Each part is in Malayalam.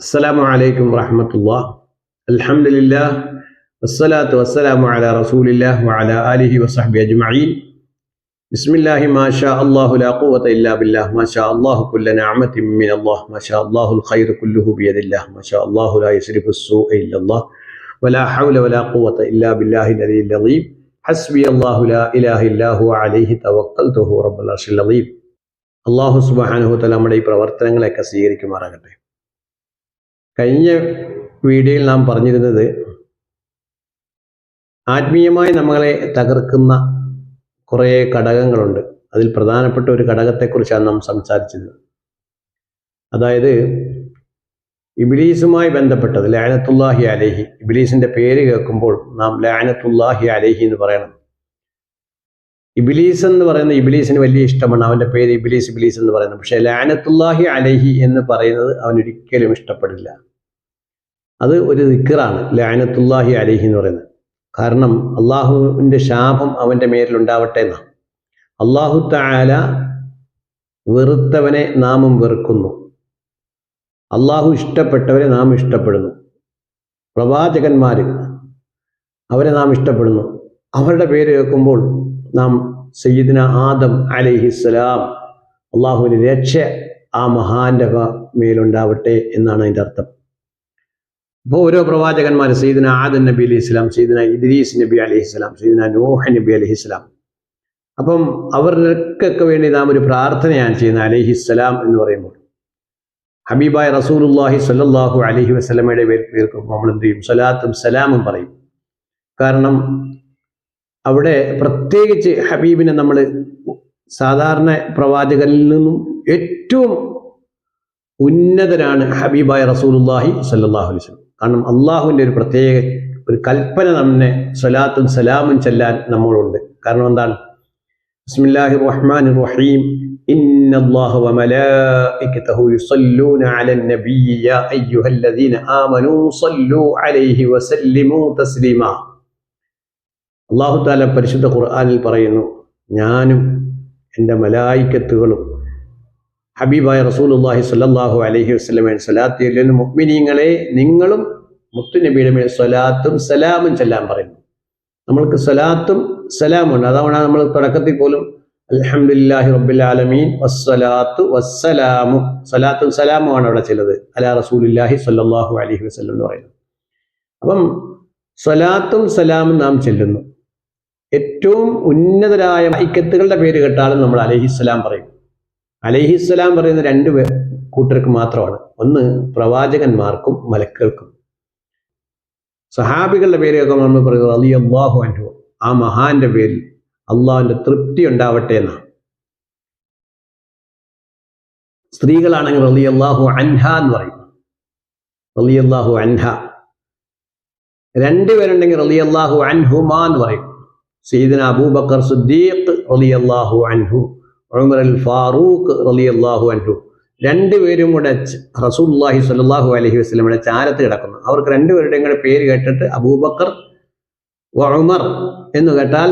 السلام عليكم ورحمة الله الحمد لله والصلاة والسلام على رسول الله وعلى آله وصحبه أجمعين بسم الله ما شاء الله لا قوة إلا بالله ما شاء الله كل نعمة من الله ما شاء الله الخير كله بيد الله ما شاء الله لا يصرف السوء إلا الله ولا حول ولا قوة إلا بالله العلي العظيم حسبي الله لا إله إلا هو عليه توكلت هو رب العرش العظيم അള്ളാഹു സുബാനുഹത്തല നമ്മുടെ ഈ പ്രവർത്തനങ്ങളെയൊക്കെ സ്വീകരിക്കുമാറാകട്ടെ കഴിഞ്ഞ വീഡിയോയിൽ നാം പറഞ്ഞിരുന്നത് ആത്മീയമായി നമ്മളെ തകർക്കുന്ന കുറേ ഘടകങ്ങളുണ്ട്. അതിൽ പ്രധാനപ്പെട്ട ഒരു ഘടകത്തെക്കുറിച്ചാണ് നാം സംസാരിച്ചത്. അതായത് ഇബിലീസുമായി ബന്ധപ്പെട്ടത് ലാനത്തുല്ലാഹി അലേഹി. ഇബിലീസിന്റെ പേര് കേൾക്കുമ്പോൾ നാം ലാനത്തുല്ലാഹി അലേഹി എന്ന് പറയണം. ഇബിലീസ് എന്ന് പറയുന്ന ഇബിലീസിന് വലിയ ഇഷ്ടമാണ്. അവന്റെ പേര് ഇബിലീസ് ഇബിലീസ് എന്ന് പറയുന്നത് പക്ഷേ ലാനത്തുല്ലാഹി അലഹി എന്ന് പറയുന്നത് അവൻ ഒരിക്കലും ഇഷ്ടപ്പെടില്ല. അത് ഒരു ദിക്കറാണ് ലാനത്തുല്ലാഹി അലഹി എന്ന് പറയുന്നത്. കാരണം അള്ളാഹുവിന്റെ ശാപം അവന്റെ മേലിലുണ്ടാവട്ടെ എന്നാണ്. അള്ളാഹു താല വെറുത്തവനെ നാമും വെറുക്കുന്നു. അള്ളാഹു ഇഷ്ടപ്പെട്ടവരെ നാം ഇഷ്ടപ്പെടുന്നു. പ്രവാചകന്മാർ അവരെ നാം ഇഷ്ടപ്പെടുന്നു. അവരുടെ പേര് കേൾക്കുമ്പോൾ നാം സയ്യിദിന ആദം അലൈഹിസ്സലാം അള്ളാഹുവിന് രക്ഷ ആ മഹാന്റെ മേലുണ്ടാവട്ടെ എന്നാണ് അതിന്റെ അർത്ഥം. അപ്പോൾ ഓരോ പ്രവാചകന്മാർ സയ്യിദിന ആദൻ നബി അലൈഹി സ്വലാം സയ്യിദിന ഇദ്രീസ് നബി അലൈഹി സ്വലാം സയ്യിദിന നോഹ നബി അലൈഹി സ്വലാം. അപ്പം അവർക്കൊക്കെ വേണ്ടി നാം ഒരു പ്രാർത്ഥനയാണ് ചെയ്യുന്നത് അലൈഹിസ്സലാം എന്ന് പറയുമ്പോൾ. ഹബീബായ റസൂലുല്ലാഹി സല്ലാഹു അലഹി വസ്ലമയുടെ പേർക്ക് നമ്മൾ എന്ത് ചെയ്യും? സലാത്തും സലാമും പറയും. കാരണം അവിടെ പ്രത്യേകിച്ച് ഹബീബിനെ നമ്മൾ സാധാരണ പ്രവാചകരിൽ നിന്നും ഏറ്റവും ഉന്നതനാണ് ഹബീബായ റസൂലുല്ലാഹി സല്ലാഹു അലൈഹി വസല്ലം കാരണം അള്ളാഹുവിൻ്റെ ഒരു പ്രത്യേക ഒരു കൽപ്പന നമ്മെ സ്വലാത്തും സലാമും ചെല്ലാൻ നമ്മളുണ്ട് കാരണം എന്താണ് ബിസ്മില്ലാഹി റഹ്മാൻ റഹീം إن الله وملائكته يصلون على النبي يا أيها الذين آمنوا صلوا عليه وسلموا تسليما അള്ളാഹു താല പരിശുദ്ധ ഖുർആാനിൽ പറയുന്നു ഞാനും എന്റെ മലായിക്കത്തുകളും ഹബീബായ റസൂലുല്ലാഹി സ്വല്ലല്ലാഹു അലൈഹി വസ്ലമേ സ്വലാത്തിയല്ലെന്ന് മുഗ്മിനീങ്ങളെ നിങ്ങളും മുത്തുനബിയുടെ മേൽ സ്വലാത്തും സലാമും ചെല്ലാൻ പറയുന്നു. നമ്മൾക്ക് സ്വലാത്തും സലാമുണ്ട്. അതാണ് നമ്മൾ തുടക്കത്തിൽ പോലും അലഹമുല്ലാഹി റബ്ബിൽ ആലമീൻ വസ്സലാത്തു വസ്സലാമു സ്വലാത്തും സലാമുമാണ് അവിടെ ചിലത് അലാ റസൂലില്ലാഹി സ്വല്ലല്ലാഹു അലൈഹി വസ്ലം എന്ന് പറയുന്നത്. അപ്പം സ്വലാത്തും സലാമും നാം ചെല്ലുന്നു. ഏറ്റവും ഉന്നതരായ ഐക്യത്തുകളുടെ പേര് കേട്ടാലും നമ്മൾ അലഹിസ്സലാം പറയും. അലഹിസ്സലാം പറയുന്ന രണ്ട് കൂട്ടർക്ക് മാത്രമാണ്. ഒന്ന് പ്രവാചകന്മാർക്കും മലക്കുകൾക്കും. സഹാബികളുടെ പേര് കേൾക്കുമ്പോൾ നമ്മൾ പറയുന്നത് അലി അള്ളാഹു അനുഭവം ആ മഹാന്റെ പേരിൽ അള്ളാഹുവിന്റെ തൃപ്തി ഉണ്ടാവട്ടെ എന്നാണ്. സ്ത്രീകളാണെങ്കിൽ റലി അള്ളാഹു അൻഹ എന്ന് പറയും. റലി അള്ളാഹു അൻഹ. രണ്ടുപേരുണ്ടെങ്കിൽ റലി അള്ളാഹു അൻഹുമ എന്ന് പറയും. സീദന അബൂബക്കർ സുദ്ദീഖ് റലി അള്ളാഹു അൻഹു ഉമർ അൽ ഫാറൂഖ് റലി അള്ളാഹു അൻഹു രണ്ടുപേരും കൂടെ റസൂല്ലാഹി സ്വല്ലല്ലാഹു അലഹി വസ്ലമിയുടെ ചാരത്ത് കിടക്കുന്നു. അവർക്ക് രണ്ടുപേരുടെയും കൂടെ പേര് കേട്ടിട്ട് അബൂബക്കർ ഉമർ എന്ന് കേട്ടാൽ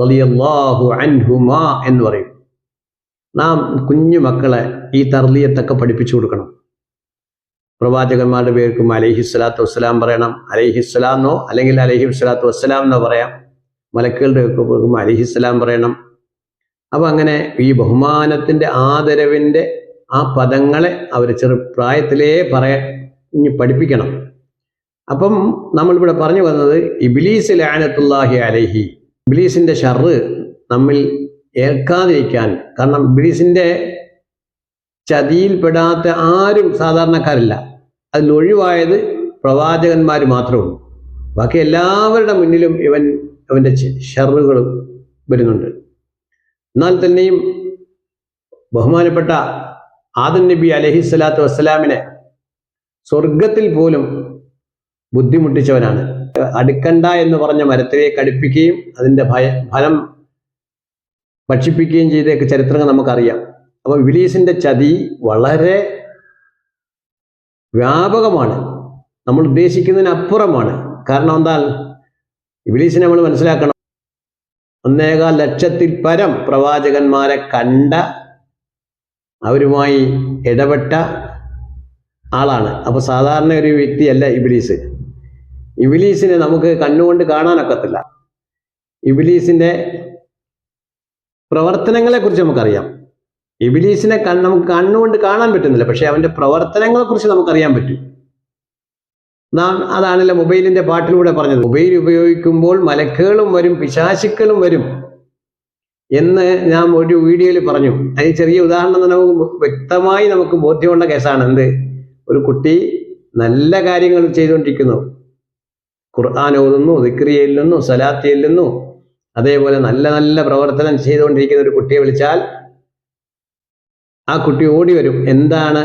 റലിയല്ലാഹു അൻഹുമാ എന്ന് പറയും. നാം കുഞ്ഞു മക്കളെ ഈ തർലിയത്തൊക്കെ പഠിപ്പിച്ചു കൊടുക്കണം. പ്രവാചകന്മാരുടെ പേർക്കും അലഹി സ്വലാത്തു വസ്സലാം പറയണം. അലഹി സ്വലാന്നോ അല്ലെങ്കിൽ അലഹി സ്വലാത്തു വസ്സലാം എന്നോ പറയാം. മലക്കുകളുടെ പേർക്കും അലൈഹി സ്വലാം പറയണം. അപ്പം അങ്ങനെ ഈ ബഹുമാനത്തിന്റെ ആദരവിന്റെ ആ പദങ്ങളെ അവർ ചെറുപ്രായത്തിലേ പറയ പഠിപ്പിക്കണം. അപ്പം നമ്മളിവിടെ പറഞ്ഞു വന്നത് ഇബിലീസ് ലാനത്തുല്ലാഹി അലഹി. ഇബിലീസിന്റെ ഷർറ് നമ്മിൽ ഏൽക്കാതിരിക്കാൻ കാരണം ഇബിലീസിന്റെ ചതിയിൽപ്പെടാത്ത ആരും സാധാരണക്കാരില്ല. അതിൽ ഒഴിവായത് പ്രവാചകന്മാർ മാത്രമുള്ളൂ ബാക്കി എല്ലാവരുടെ മുന്നിലും ഇവൻ അവന്റെ ഷറുകൾ വരുന്നുണ്ട്. എന്നാൽ തന്നെയും ബഹുമാനപ്പെട്ട ആദൻ നബി അലഹി സ്വലാത്തു വസ്സലാമിനെ സ്വർഗത്തിൽ പോലും ബുദ്ധിമുട്ടിച്ചവനാണ്. അടുക്കണ്ട എന്ന് പറഞ്ഞ മരത്തിലേക്ക് അടുപ്പിക്കുകയും അതിന്റെ ഭയ ഫലം ഭക്ഷിപ്പിക്കുകയും ചെയ്ത ചരിത്രങ്ങൾ നമുക്കറിയാം. അപ്പോൾ വിലീസിന്റെ ചതി വളരെ വ്യാപകമാണ്. നമ്മൾ ഉദ്ദേശിക്കുന്നതിനപ്പുറമാണ്. കാരണം എന്താൽ ഇബിലീസിനെ നമ്മൾ മനസ്സിലാക്കണം. ഒന്നേകാൽ ലക്ഷത്തിൽ പരം പ്രവാചകന്മാരെ കണ്ട അവരുമായി ഇടപെട്ട ആളാണ്. അപ്പോൾ സാധാരണ ഒരു വ്യക്തിയല്ല ഇബിലീസ്. ഇബിലീസിനെ നമുക്ക് കണ്ണുകൊണ്ട് കാണാനൊക്കത്തില്ല. ഇബിലീസിന്റെ പ്രവർത്തനങ്ങളെ കുറിച്ച് നമുക്കറിയാം. ഇബിലീസിനെ കണ്ണ് നമുക്ക് കണ്ണുകൊണ്ട് കാണാൻ പറ്റുന്നില്ല. പക്ഷേ അവന്റെ പ്രവർത്തനങ്ങളെ കുറിച്ച് നമുക്കറിയാൻ പറ്റും. നാം അതാണല്ലോ മൊബൈലിന്റെ പാട്ടിലൂടെ പറഞ്ഞത്. മൊബൈൽ ഉപയോഗിക്കുമ്പോൾ മലക്കുകളും വരും പിശാശുക്കളും വരും എന്ന് ഞാൻ ഒരു വീഡിയോയിൽ പറഞ്ഞു. അതിന് ചെറിയ ഉദാഹരണം തന്നെ നമുക്ക് വ്യക്തമായി നമുക്ക് ബോധ്യമുള്ള കേസാണ് എന്ത്? ഒരു കുട്ടി നല്ല കാര്യങ്ങൾ ചെയ്തുകൊണ്ടിരിക്കുന്നു. ഖുർആൻ ഓതുന്നു ദിക്രി ചെല്ലുന്നു സലാത്ത് ചെല്ലുന്നു. അതേപോലെ നല്ല നല്ല പ്രവർത്തനം ചെയ്തുകൊണ്ടിരിക്കുന്ന ഒരു കുട്ടിയെ വിളിച്ചാൽ ആ കുട്ടി ഓടി വരും. എന്താണ്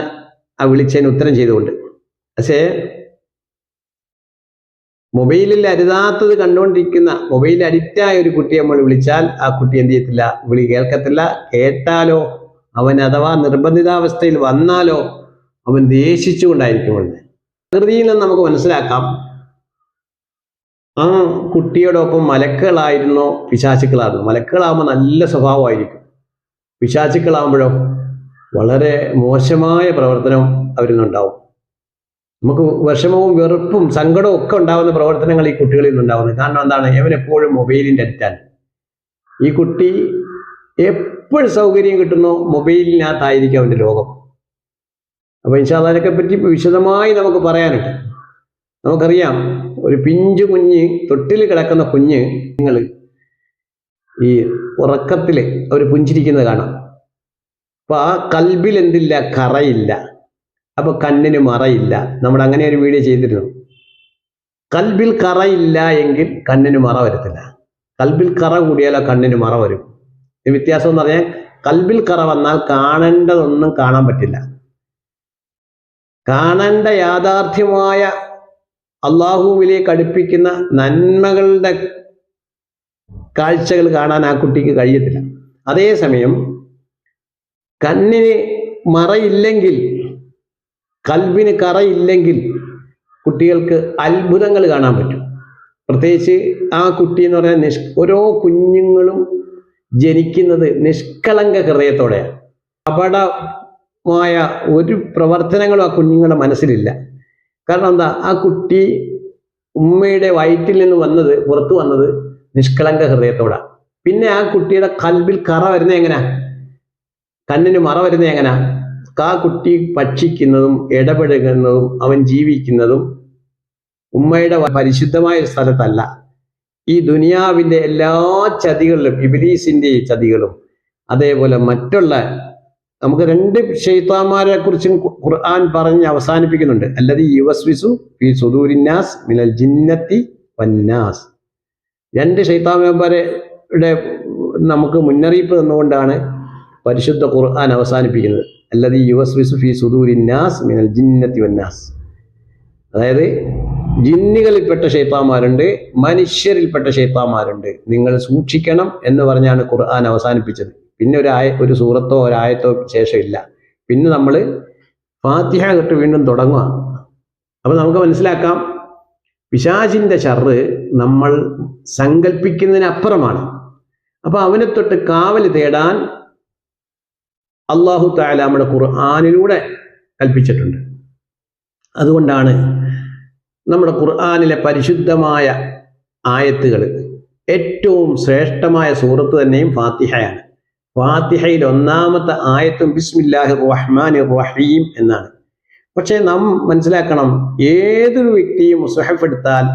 ആ വിളിച്ചതിന് ഉത്തരം ചെയ്തുകൊണ്ട്. പക്ഷേ മൊബൈലിൽ അരുതാത്തത് കണ്ടുകൊണ്ടിരിക്കുന്ന മൊബൈൽ അഡിക്റ്റായ ഒരു കുട്ടിയെ നമ്മൾ വിളിച്ചാൽ ആ കുട്ടി എന്ത് ചെയ്യത്തില്ല? വിളി കേൾക്കത്തില്ല. കേട്ടാലോ? അവൻ അഥവാ നിർബന്ധിതാവസ്ഥയിൽ വന്നാലോ? അവൻ ദേഷിച്ചുകൊണ്ടായിരിക്കും വന്നത് പ്രകൃതിയിൽ നിന്ന് നമുക്ക് മനസ്സിലാക്കാം. ആ കുട്ടിയോടൊപ്പം മലക്കുകളായിരുന്നോ പിശാചുക്കളായിരുന്നു മലക്കുകളാകുമ്പോൾ നല്ല സ്വഭാവമായിരിക്കും. പിശാചുക്കളാകുമ്പോഴോ വളരെ മോശമായ പ്രവർത്തനം അവരിൽ നിന്നുണ്ടാവും. നമുക്ക് വിഷമവും വെറുപ്പും സങ്കടവും ഒക്കെ ഉണ്ടാവുന്ന പ്രവർത്തനങ്ങൾ ഈ കുട്ടികളിൽ നിന്നുണ്ടാവുന്നത് കാരണം എന്താണ്? ഇവൻ എപ്പോഴും മൊബൈലിന്റെ അടുത്താണ് ഈ കുട്ടി എപ്പോഴും സൗകര്യം കിട്ടുന്നു മൊബൈലിനകത്തായിരിക്കും അവന്റെ ലോകം. അപ്പോൾ ഇൻഷാദാനൊക്കെ പറ്റി വിശദമായി നമുക്ക് പറയാനുണ്ട്. നമുക്കറിയാം ഒരു പിഞ്ചു കുഞ്ഞ് തൊട്ടിൽ കിടക്കുന്ന കുഞ്ഞ് നിങ്ങൾ ഈ ഉറക്കത്തിൽ അവർ പുഞ്ചിരിക്കുന്നത് കാണാം. അപ്പൊ ആ കൽബിൽ എന്തില്ല? കറയില്ല. അപ്പൊ കണ്ണിന് മറയില്ല. നമ്മൾ അങ്ങനെ ഒരു വീഡിയോ ചെയ്തിരുന്നു. കൽബിൽ കറയില്ല എങ്കിൽ കണ്ണിന് മറ വരത്തില്ല. കൽബിൽ കറ കൂടിയാലോ കണ്ണിന് മറ വരും. ഇത് വ്യത്യാസം എന്ന് പറഞ്ഞാൽ കൽബിൽ കറ വന്നാൽ കാണേണ്ടതൊന്നും കാണാൻ പറ്റില്ല. കാണേണ്ട യാഥാർത്ഥ്യമായ അള്ളാഹുവിലേക്ക് അടുപ്പിക്കുന്ന നന്മകളുടെ കാഴ്ചകൾ കാണാൻ ആ കുട്ടിക്ക് കഴിയത്തില്ല. അതേസമയം കണ്ണിന് മറയില്ലെങ്കിൽ കൽബിന് കറയില്ലെങ്കിൽ കുട്ടികൾക്ക് അത്ഭുതങ്ങൾ കാണാൻ പറ്റും. പ്രത്യേകിച്ച് ആ കുട്ടി എന്ന് പറഞ്ഞാൽ നിഷ് ഓരോ കുഞ്ഞുങ്ങളും ജനിക്കുന്നത് നിഷ്കളങ്ക ഹൃദയത്തോടെയാണ്. അപടമായ ഒരു പ്രവർത്തനങ്ങളും ആ കുഞ്ഞുങ്ങളുടെ മനസ്സിലില്ല. കാരണം എന്താ? ആ കുട്ടി ഉമ്മയുടെ വയറ്റിൽ നിന്ന് വന്നത് പുറത്തു വന്നത് നിഷ്കളങ്ക ഹൃദയത്തോടാണ്. പിന്നെ ആ കുട്ടിയുടെ കൽബിൽ കറ വരുന്നത് എങ്ങനെയാ? കണ്ണിന് മറ വരുന്നത് എങ്ങനെയാ? ആ കുട്ടി ഭക്ഷിക്കുന്നതും ഇടപെടുകുന്നതും അവൻ ജീവിക്കുന്നതും ഉമ്മയുടെ പരിശുദ്ധമായ സ്ഥലത്തല്ല. ഈ ദുനിയാവിന്റെ എല്ലാ ചതികളിലും ഇബിലീസിന്റെ ചതികളും അതേപോലെ മറ്റുള്ള നമുക്ക് രണ്ട് ഷെയ്ത്താന്മാരെ കുറിച്ചും ഖുർആൻ പറഞ്ഞ് അവസാനിപ്പിക്കുന്നുണ്ട്. അല്ലത് യുവസ്വിസു ഫി സുദൂരിന്നാസ് മിനൽ ജിന്നത്തി വന്നാസ്. രണ്ട് ഷെയ്ത്താന്മാരുടെ നമുക്ക് മുന്നറിയിപ്പ് തന്നുകൊണ്ടാണ് പരിശുദ്ധ ഖുർആൻ അവസാനിപ്പിക്കുന്നത്. അല്ലത് യുവസ്വിസു ഫി സുദൂരിന്നാസ് മിനൽ ജിന്നത്തി വന്നാസ് അതായത് ജിന്നുകളിൽപ്പെട്ട ഷെയ്ത്താന്മാരുണ്ട് മനുഷ്യരിൽപ്പെട്ട ഷെയ്ത്താന്മാരുണ്ട് നിങ്ങൾ സൂക്ഷിക്കണം എന്ന് പറഞ്ഞാണ് ഖുർആൻ അവസാനിപ്പിച്ചത്. പിന്നെ ഒരു ആയ ഒരു സൂറത്തോ ഒരായത്തോ ശേഷമില്ല പിന്നെ നമ്മൾ ഫാത്തിഹ തൊട്ട് വീണ്ടും തുടങ്ങുക അപ്പൊ നമുക്ക് മനസ്സിലാക്കാം പിശാചിന്റെ ഷർറ് നമ്മൾ സങ്കല്പിക്കുന്നതിനപ്പുറമാണ് അപ്പൊ അവനെ തൊട്ട് കാവൽ തേടാൻ അള്ളാഹു നമ്മുടെ ഖുർആാനിലൂടെ കൽപ്പിച്ചിട്ടുണ്ട്. അതുകൊണ്ടാണ് നമ്മുടെ ഖുർആാനിലെ പരിശുദ്ധമായ ആയത്തുകൾ ഏറ്റവും ശ്രേഷ്ഠമായ സൂറത്ത് തന്നെയും ഫാത്തിഹയാണ്. ഫാത്തിഹയിൽ ഒന്നാമത്തെ ആയത്തും ബിസ്മില്ലാഹി റഹ്മാൻ റഹീം എന്നാണ്. പക്ഷേ നാം മനസ്സിലാക്കണം ഏതൊരു വ്യക്തിയും മുസ്ഹഫ് എടുത്താൽ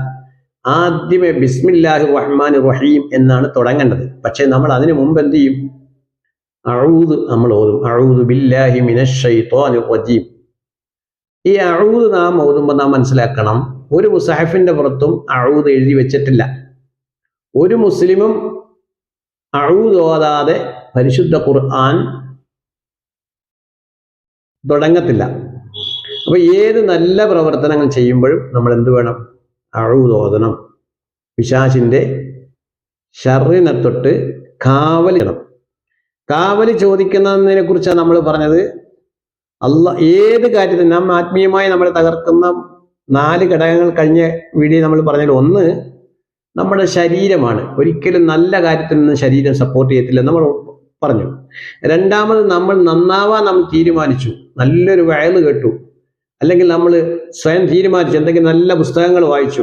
ആദ്യമേ ബിസ്മില്ലാഹി റഹ്മാൻ റഹീം എന്നാണ് തുടങ്ങേണ്ടത്. പക്ഷേ നമ്മൾ അതിനു മുമ്പ് എന്ത് ചെയ്യും? അഴൂദ് നമ്മൾ ഓതും. അഴൂദ് ബില്ലാഹി മിനശ്ശൈത്വാനിർ റജീം. ഈ അഴൂദ് നാം ഓതുമ്പോൾ നാം മനസ്സിലാക്കണം ഒരു മുസാഹിഫിന്റെ പുറത്തും അഴൂദ് എഴുതി വെച്ചിട്ടില്ല. ഒരു മുസ്ലിമും അഴൂദ് ഓതാതെ പരിശുദ്ധ ഖുർആൻ തുടങ്ങത്തില്ല. അപ്പൊ ഏത് നല്ല പ്രവർത്തനങ്ങൾ ചെയ്യുമ്പോഴും നമ്മൾ എന്ത് വേണം? അഴൂദ് ഓതണം. പിശാചിന്റെ ഷറിനെ തൊട്ട് ചെയ്യണം കാവൽ ചോദിക്കുന്നതിനെ കുറിച്ചാണ് നമ്മൾ പറഞ്ഞത്. അല്ല ഏത് കാര്യത്തിനും നാം ആത്മീയമായി നമ്മൾ തകർക്കുന്ന നാല് ഘടകങ്ങൾ കഴിഞ്ഞ വീഡിയോ നമ്മൾ പറഞ്ഞതിൽ ഒന്ന് നമ്മുടെ ശരീരമാണ്. ഒരിക്കലും നല്ല കാര്യത്തിനൊന്നും ശരീരം സപ്പോർട്ട് ചെയ്യത്തില്ല നമ്മൾ പറഞ്ഞു. രണ്ടാമത് നമ്മൾ നന്നാവാൻ നമ്മൾ തീരുമാനിച്ചു. നല്ലൊരു വയൽ കേട്ടു. അല്ലെങ്കിൽ നമ്മൾ സ്വയം തീരുമാനിച്ചു. എന്തെങ്കിലും നല്ല പുസ്തകങ്ങൾ വായിച്ചു.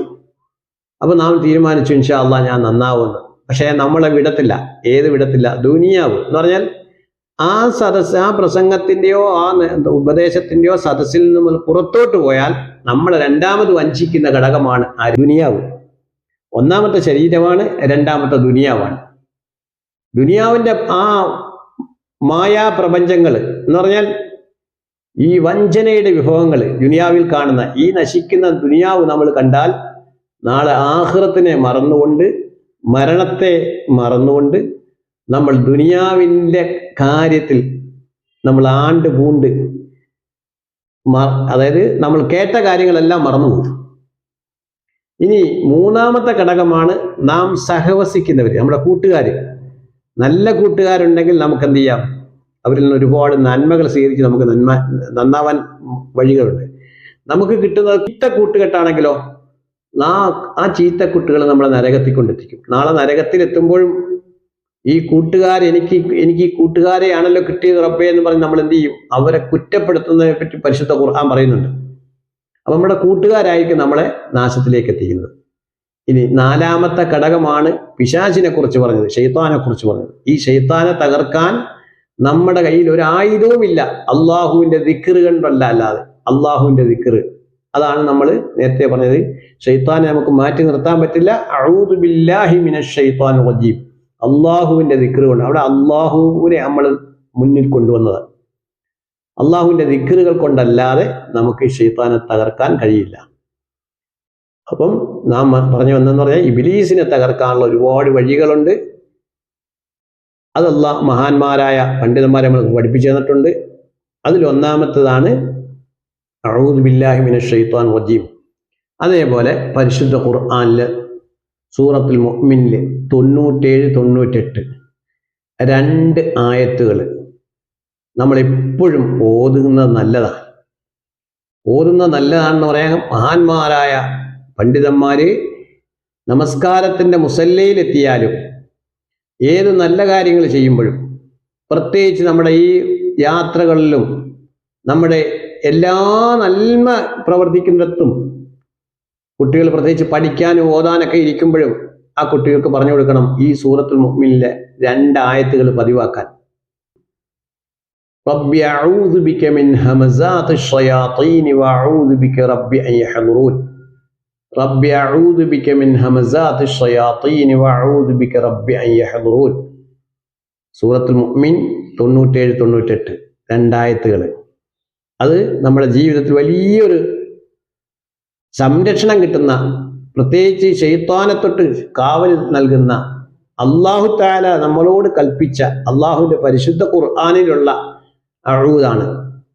അപ്പൊ നാം തീരുമാനിച്ചു ഇൻഷാ അള്ളാഹ് ഞാൻ നന്നാവുമെന്ന്. പക്ഷേ നമ്മളെ വിടത്തില്ല. ഏത് വിടത്തില്ല? ദുനിയാവ്. എന്ന് പറഞ്ഞാൽ ആ സദസ് ആ പ്രസംഗത്തിന്റെയോ ആ ഉപദേശത്തിന്റെയോ സദസ്സിൽ നിന്ന് പുറത്തോട്ട് പോയാൽ നമ്മൾ രണ്ടാമത് വഞ്ചിക്കുന്ന ഘടകമാണ് ആ ദുനിയാവ്. ഒന്നാമത്തെ ശരീരമാണ് രണ്ടാമത്തെ ദുനിയാവാണ്. ദുനിയാവിന്റെ ആ മായാ പ്രപഞ്ചങ്ങൾ എന്ന് പറഞ്ഞാൽ ഈ വഞ്ചനയുടെ വിഭവങ്ങൾ ദുനിയാവിൽ കാണുന്ന ഈ നശിക്കുന്ന ദുനിയാവ് നമ്മൾ കണ്ടാൽ നാളെ ആഹ്റത്തിനെ മറന്നുകൊണ്ട് മരണത്തെ മറന്നുകൊണ്ട് നമ്മൾ ദുനിയാവിന്റെ കാര്യത്തിൽ നമ്മൾ ആണ്ട് പൂണ്ട് അതായത് നമ്മൾ കേട്ട കാര്യങ്ങളെല്ലാം മറന്നുപോകും ഇനി മൂന്നാമത്തെ ഘടകമാണ് നാം സഹവസിക്കുന്നവർ നമ്മുടെ കൂട്ടുകാർ നല്ല കൂട്ടുകാരുണ്ടെങ്കിൽ നമുക്ക് എന്ത് ചെയ്യാം? അവരിൽ നിന്ന് ഒരുപാട് നന്മകൾ സ്വീകരിച്ച് നമുക്ക് നന്മ നന്നാവാൻ വഴികളുണ്ട്. നമുക്ക് കിട്ടുന്ന ചീത്ത കൂട്ടുകെട്ടാണെങ്കിലോ ആ ആ ചീത്ത കുട്ടികൾ നമ്മളെ നരകത്തിൽ കൊണ്ടെത്തിക്കും നാളെ നരകത്തിൽ എത്തുമ്പോഴും ഈ കൂട്ടുകാർ എനിക്ക് എനിക്ക് ഈ കൂട്ടുകാരെയാണല്ലോ കിട്ടിയത് റബ്ബേ എന്ന് പറഞ്ഞ് നമ്മൾ എന്ത് ചെയ്യും? അവരെ കുറ്റപ്പെടുത്തുന്നതിനെ പറ്റി പരിശുദ്ധ ഖുർആൻ പറയുന്നുണ്ട്. അപ്പൊ നമ്മുടെ കൂട്ടുകാരായിരിക്കും നമ്മളെ നാശത്തിലേക്ക് എത്തിക്കുന്നത് ഇനി നാലാമത്തെ ഘടകമാണ് പിശാചിനെ കുറിച്ച് പറഞ്ഞത് ഷെയ്ത്താനെ കുറിച്ച് പറഞ്ഞത്. ഈ ഷെയ്ത്താനെ തകർക്കാൻ നമ്മുടെ കയ്യിൽ ഒരു ആയുധവുമില്ല അള്ളാഹുവിന്റെ ദിക്കറ് കണ്ടല്ല അല്ലാതെ. അള്ളാഹുവിന്റെ ദിക്കറ് അതാണ് നമ്മൾ നേരത്തെ പറഞ്ഞത്. ഷെയ്ത്താനെ നമുക്ക് മാറ്റി നിർത്താൻ പറ്റില്ല. അഊദു ബില്ലാഹി മിനശ് ഷൈത്താൻ റജീം. അള്ളാഹുവിന്റെ ദിക്കറ് കൊണ്ട് അവിടെ അള്ളാഹുവിനെ നമ്മൾ മുന്നിൽ കൊണ്ടുവന്നത്. അള്ളാഹുവിന്റെ ദിക്കറുകൾ കൊണ്ടല്ലാതെ നമുക്ക് ഷെയ്ത്താനെ തകർക്കാൻ കഴിയില്ല. അപ്പം നാം പറഞ്ഞു വന്നെന്ന് പറഞ്ഞാൽ ഇബിലീസിനെ തകർക്കാനുള്ള ഒരുപാട് വഴികളുണ്ട്. അതല്ല മഹാന്മാരായ പണ്ഡിതന്മാരെ നമ്മൾ പഠിപ്പിച്ചു തന്നിട്ടുണ്ട്. അതിലൊന്നാമത്തതാണ് അഊദു ബില്ലാഹി ഷെയ്ത്താൻ റജീം. അതേപോലെ പരിശുദ്ധ ഖുർആാനിൽ സൂറത്തുൽ മൊഹ്മിനിൽ തൊണ്ണൂറ്റേഴ് തൊണ്ണൂറ്റെട്ട് രണ്ട് ആയത്തുകൾ നമ്മളെപ്പോഴും ഓതുന്നത് നല്ലതാണ്. ഓതുന്നത് നല്ലതാണെന്ന് പറയാൻ മഹാന്മാരായ പണ്ഡിതന്മാര് നമസ്കാരത്തിന്റെ മുസല്ലയിലെത്തിയാലും ഏത് നല്ല കാര്യങ്ങൾ ചെയ്യുമ്പോഴും പ്രത്യേകിച്ച് നമ്മുടെ ഈ യാത്രകളിലും നമ്മുടെ എല്ലാ നന്മ പ്രവർത്തിക്കുന്നിടത്തും കുട്ടികൾ പ്രത്യേകിച്ച് പഠിക്കാനും ഓതാനൊക്കെ ഇരിക്കുമ്പോഴും ആ കുട്ടികൾക്ക് പറഞ്ഞു കൊടുക്കണം ഈ സൂറത്തുൽ മുഹ്മിനിലെ രണ്ടായത്തുകൾ പതിവാക്കാൻ. സൂറത്തുൽ മുഹ്മിൻ തൊണ്ണൂറ്റേഴ് തൊണ്ണൂറ്റെട്ട് രണ്ടായത്തുകൾ. അത് നമ്മുടെ ജീവിതത്തിൽ വലിയൊരു സംരക്ഷണം കിട്ടുന്ന പ്രത്യേകിച്ച് ഷെയ്ത്താനെ തൊട്ട് കാവൽ നൽകുന്ന അള്ളാഹു താല നമ്മളോട് കൽപ്പിച്ച അള്ളാഹുവിന്റെ പരിശുദ്ധ ഖുർആാനിലുള്ള അഴുതാണ്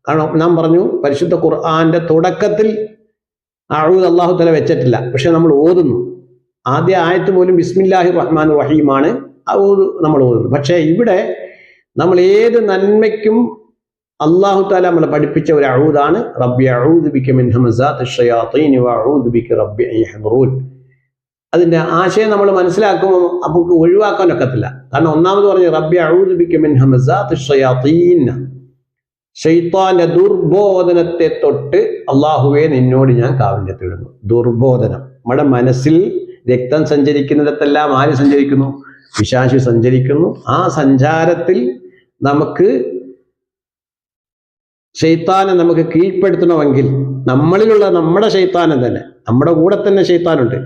കാരണം നാം പറഞ്ഞു പരിശുദ്ധ ഖുർആാന്റെ തുടക്കത്തിൽ അഴുത് അള്ളാഹു തല വെച്ചിട്ടില്ല. പക്ഷെ നമ്മൾ ഓതുന്നു. ആദ്യ ആയത്ത് പോലും ബിസ്മില്ലാഹി റഹ്മാൻ റഹീമാണ്. നമ്മൾ ഓതുന്നു. പക്ഷേ ഇവിടെ നമ്മൾ ഏത് നന്മയ്ക്കും അള്ളാഹു താല നമ്മളെ പഠിപ്പിച്ച ഒരു അഴൂദാണ് റബ്ബി അൻ അതിന്റെ ആശയം നമ്മൾ മനസ്സിലാക്കുമ്പോൾ നമുക്ക് ഒഴിവാക്കാൻ ഒക്കത്തില്ല. കാരണം ഒന്നാമത് പറഞ്ഞു റബ്ബി ഷെയ്ത്താന്റെ ദുർബോധനത്തെ തൊട്ട് അള്ളാഹുവെ നിന്നോട് ഞാൻ കാവല്യ തേടുന്നു ദുർബോധനം. നമ്മുടെ മനസ്സിൽ രക്തം സഞ്ചരിക്കുന്നിടത്തെല്ലാം ആര് സഞ്ചരിക്കുന്നു? വിശാശി സഞ്ചരിക്കുന്നു. ആ സഞ്ചാരത്തിൽ നമുക്ക് ഷെയ്ത്താനെ നമുക്ക് കീഴ്പ്പെടുത്തണമെങ്കിൽ നമ്മളിലുള്ള നമ്മുടെ ഷെയ്ത്താനം തന്നെ നമ്മുടെ കൂടെ തന്നെ ഷെയ്ത്താനുണ്ട്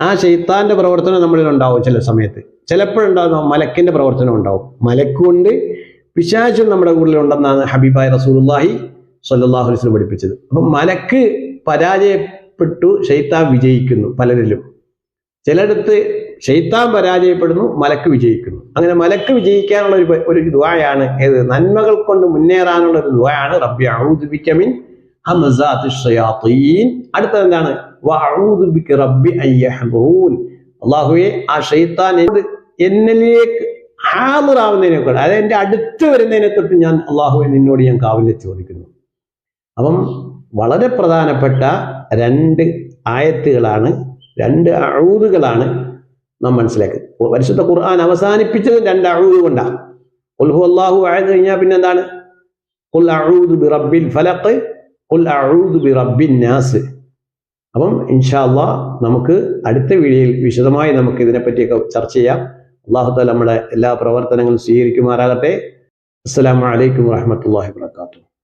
ആ ഷെയ്ത്താന്റെ പ്രവർത്തനം നമ്മളിൽ ഉണ്ടാവും ചില സമയത്ത്. ചിലപ്പോഴുണ്ടാകും മലക്കിന്റെ പ്രവർത്തനം ഉണ്ടാവും. മലക്കുണ്ട് പിശാചും നമ്മുടെ ഉണ്ടെന്നാണ് ഹബീബായ് അലൈഹി വസല്ലം പഠിപ്പിച്ചത്. അപ്പം മലക്ക് പരാജയപ്പെട്ടു ഷെയ്ത്താൻ വിജയിക്കുന്നു പലരിലും. ചിലയിടത്ത് ഷെയ്ത്താൻ പരാജയപ്പെടുന്നു മലക്ക് വിജയിക്കുന്നു. അങ്ങനെ മലക്ക് വിജയിക്കാനുള്ള ഒരു ഒരു ദ്വായാണ് ഏത്? നന്മകൾ കൊണ്ട് മുന്നേറാനുള്ള ഒരു ദുആയാണ് റബ്ബി അഊദു ബിക മിൻ ഹമസാത്തി അടുത്തത് എന്താണ്? റബ്ബി അല്ലാഹുവേ ആ ഷെയ്ത്താൻ എന്നിലേക്ക് ഹാദിറാവുന്നതിനെ കൊണ്ട് അതായത് എന്റെ അടുത്ത് വരുന്നതിനെ തൊട്ട് ഞാൻ അള്ളാഹുവെ നിന്നോട് ഞാൻ കാവിലെ ചോദിക്കുന്നു. അപ്പം വളരെ പ്രധാനപ്പെട്ട രണ്ട് ആയത്തുകളാണ് രണ്ട് അഴൂതുകളാണ് നാം മനസ്സിലാക്കുക പരിശുദ്ധ ഖുർആൻ അവസാനിപ്പിച്ചത് രണ്ട് അഴൂത് കൊണ്ടാണ് ഉൽഹു അള്ളാഹു ആയത് കഴിഞ്ഞാൽ പിന്നെ എന്താണ് ബി റബ്ബിൽ ഫലഖ് ഖുൽ അഊദു ബി റബ്ബിൻ നാസ്. അപ്പം ഇൻഷാല്ല നമുക്ക് അടുത്ത വീഡിയോയിൽ വിശദമായി നമുക്ക് ഇതിനെപ്പറ്റിയൊക്കെ ചർച്ച ചെയ്യാം. അള്ളാഹു താല നമ്മുടെ എല്ലാ പ്രവർത്തനങ്ങളും സ്വീകരിക്കുമാറാകട്ടെ. അസ്സലാമു അലൈക്കും വറഹ്മത്തുള്ളാഹി വബറകാതുഹു.